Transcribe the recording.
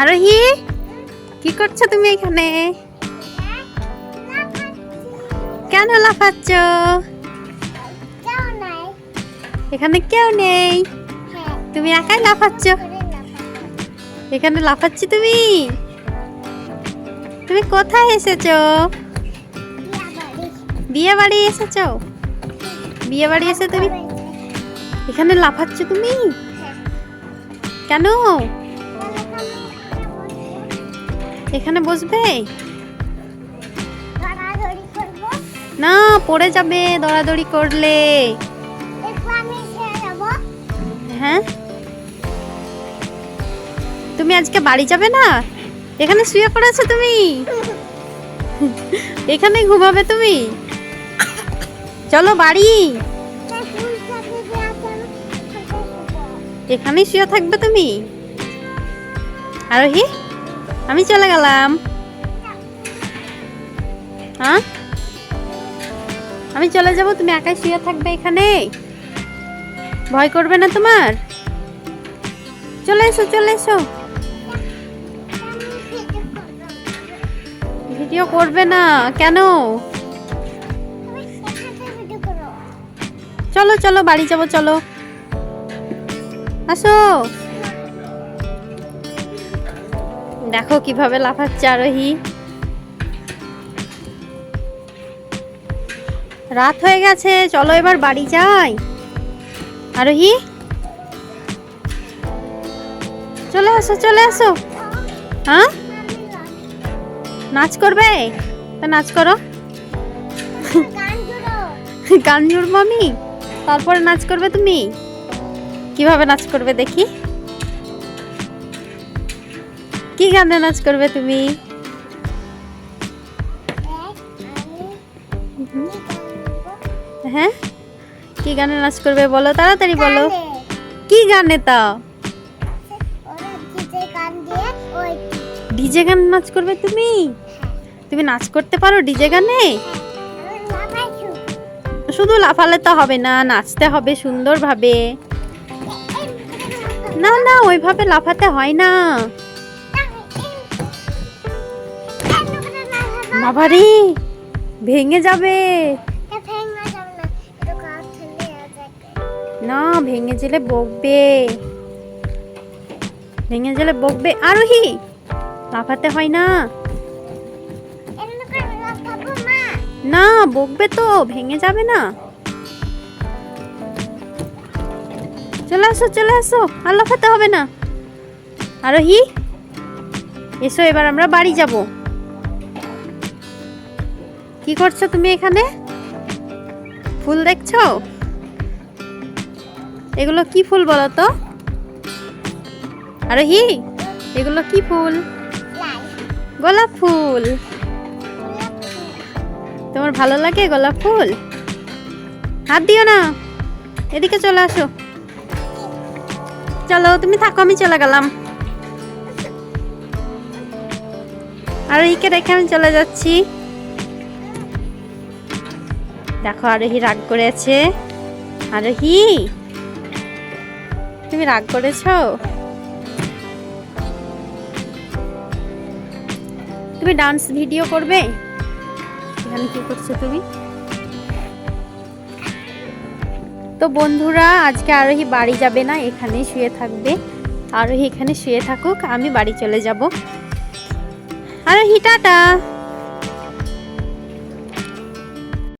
আরোহি, কি করছ তুমি এখানে? কেন লাফাচ্ছ? এখানে কেউ নেই। তুমি একাই লাফাচ্ছ? এখানে লাফাচ্ছি তুমি? তুমি কোথায় এসেছ? বিয়ে বাড়ি এসেছ? বিয়ে বাড়ি এসে তুমি এখানে লাফাচ্ছ তুমি? কেন? এখানে বসবে? না পড়ে যাবে দৌড়াদৌড়ি করলে। হ্যাঁ? তুমি আজকে বাড়ি যাবে না? এখানে শুয়ে পড়েছো তুমি? এখানে ঘুমাবে তুমি? চলো বাড়ি। এখানেই শুয়ে থাকবে তুমি? আরোহি? আমি চলে গেলাম। হ্যাঁ? আমি চলে যাব, তুমি একাই শুয়ে থাকবে এখানে। ভয় করবে না তোমার? চলে এসো চলে এসো। ভিডিও করবে না, কেন? চলো চলো, বাড়ি যাব, চলো। আসো। দেখো কীভাবে লাফাচ্ছে আরোহী। রাত হয়ে গেছে, চলো এবার বাড়ি যাই। আরোহী? চলে আসো চলে আসো। হ্যাঁ? নাচ করবে? তা নাচ করো। গান জুড়বো আমি? তারপরে নাচ করবে তুমি? কীভাবে নাচ করবে দেখি। কি গানে নাচ করবে তুমি? হ্যাঁ? কি গানে নাচ করবে বলো তাড়াতাড়ি বলো। কি গানে তা? ডিজে গান নাচ করবে তুমি? তুমি নাচ করতে পারো ডিজে গানে? শুধু লাফালে তো হবে না নাচতে হবে সুন্দরভাবে। না না ওইভাবে লাফাতে হয় না। বাবারে ভেঙে যাবে। না ভেঙে গেলে বকবে। ভেঙে গেলে বকবে। আরোহি লাফাতে হয় না। না। বকবে তো ভেঙে যাবে না। চলে আসো চলে আসো আর লাফাতে হবে না। আরোহি এসো এবার আমরা বাড়ি যাব। কি করছ তুমি এখানে? ফুল দেখছ? এগুলো কি ফুল বলো তো? আরোহি, এগুলো কি ফুল? গোলাপ ফুল। তোমার ভালো লাগে গোলাপ ফুল? হাত দিও না। এদিকে চলে আসো। চলো, তুমি থাকো, আমি চলে গেলাম। আর এইকে রেখে আমি চলে যাচ্ছি। দেখো, আরোহী রাগ করেছে। আরোহী, তুমি রাগ করেছ? তুমি ডান্স ভিডিও করবে? এখানে কি করছ তুমি? তো বন্ধুরা, আজকে আরোহী বাড়ি যাবে না, এখানেই শুয়ে থাকবে। আরোহী এখানে শুয়ে থাকুক, আমি বাড়ি চলে যাব। আরোহী, টাটা!